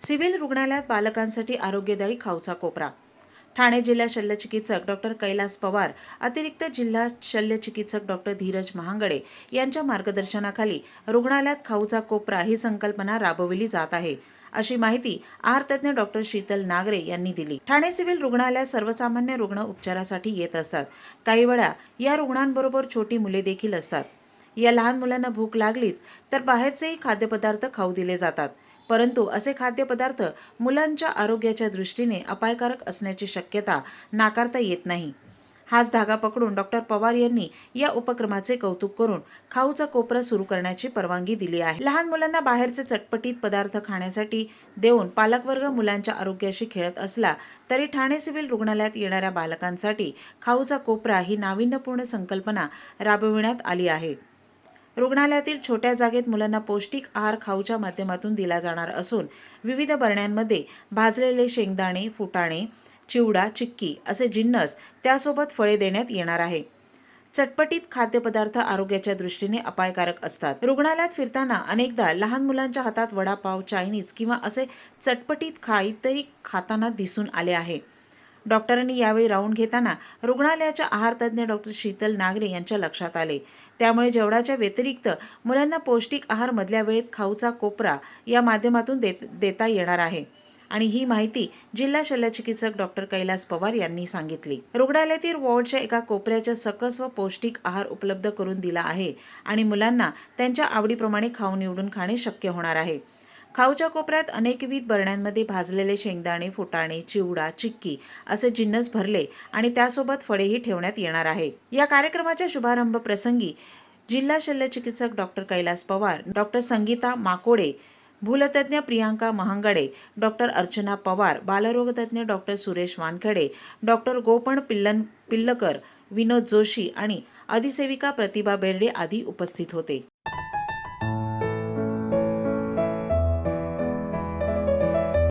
Civil रुग्णालयात बालकांसाठी आरोग्यदायी खाऊचा कोपरा. ठाणे जिल्हा शल्यचिकित्सक डॉक्टर कैलास पवार अतिरिक्त जिल्हा शल्यचिकित्सक डॉक्टर धीरज महांगडे यांच्या मार्गदर्शनाखाली रुग्णालयात खाऊचा कोपरा ही संकल्पना राबविली जात आहे. अशी माहिती आहार तज्ज्ञ डॉक्टर शीतल नागरे यांनी दिली. ठाणे सिव्हिल रुग्णालयात सर्वसामान्य रुग्ण उपचारासाठी येत असतात. काही वेळा या रुग्णांबरोबर छोटी मुले देखील असतात. या लहान मुलांना भूक लागलीच तर बाहेरचेही खाद्यपदार्थ खाऊ दिले जातात. परंतु असे खाद्यपदार्थ मुलांच्या आरोग्याच्या दृष्टीने अपायकारक असण्याची शक्यता नाकारता येत नाही. हाच धागा पकडून डॉक्टर पवार यांनी या उपक्रमाचे कौतुक करून खाऊचा कोपरा सुरू करण्याची परवानगी दिली आहे. लहान मुलांना बाहेरचे चटपटीत पदार्थ खाण्यासाठी देऊन पालकवर्ग मुलांच्या आरोग्याशी खेळत असला तरी ठाणे सिव्हिल रुग्णालयात येणाऱ्या बालकांसाठी खाऊचा कोपरा ही नाविन्यपूर्ण संकल्पना राबविण्यात आली आहे. रुग्णालयातील छोट्या जागेत मुलांना पौष्टिक आहार खाऊच्या माध्यमातून दिला जाणार असून विविध बरण्यांमध्ये भाजलेले शेंगदाणे फुटाणे चिवडा चिक्की असे जिन्नस त्यासोबत फळे देण्यात येणार आहे. चटपटीत खाद्यपदार्थ आरोग्याच्या दृष्टीने अपायकारक असतात. रुग्णालयात फिरताना अनेकदा लहान मुलांच्या हातात वडापाव चायनीज किंवा असे चटपटीत काहीतरी खाताना दिसून आले आहे. डॉक्टरांनी यावेळी राऊंड घेताना रुग्णालयाच्या आहार तज्ज्ञ डॉक्टर शीतल नागरे यांच्या लक्षात आले. त्यामुळे जेवणाच्या व्यतिरिक्त मुलांना पौष्टिक आहार मधल्या वेळेत खाऊचा कोपरा या माध्यमातून देत देता येणार आहे. आणि ही माहिती जिल्हा शल्यचिकित्सक डॉक्टर कैलास पवार यांनी सांगितली. रुग्णालयातील वॉर्डच्या एका कोपऱ्याच्या सकस व पौष्टिक आहार उपलब्ध करून दिला आहे आणि मुलांना त्यांच्या आवडीप्रमाणे खाऊ निवडून खाणे शक्य होणार आहे. खाऊच्या कोपऱ्यात अनेकविध बरण्यांमध्ये भाजलेले शेंगदाणे फुटाणे चिवडा चिक्की असे जिन्नस भरले आणि त्यासोबत फळेही ठेवण्यात येणार आहे. या कार्यक्रमाच्या शुभारंभ प्रसंगी जिल्हा शल्यचिकित्सक डॉक्टर कैलास पवार डॉक्टर संगीता माकोडे भूलतज्ञ प्रियांका महांगडे डॉक्टर अर्चना पवार बालरोगतज्ञ डॉक्टर सुरेश वानखडे डॉक्टर गोपण पिल्लन पिल्लकर विनोद जोशी आणि अधिसेविका प्रतिभा बेर्डे आदी उपस्थित होते.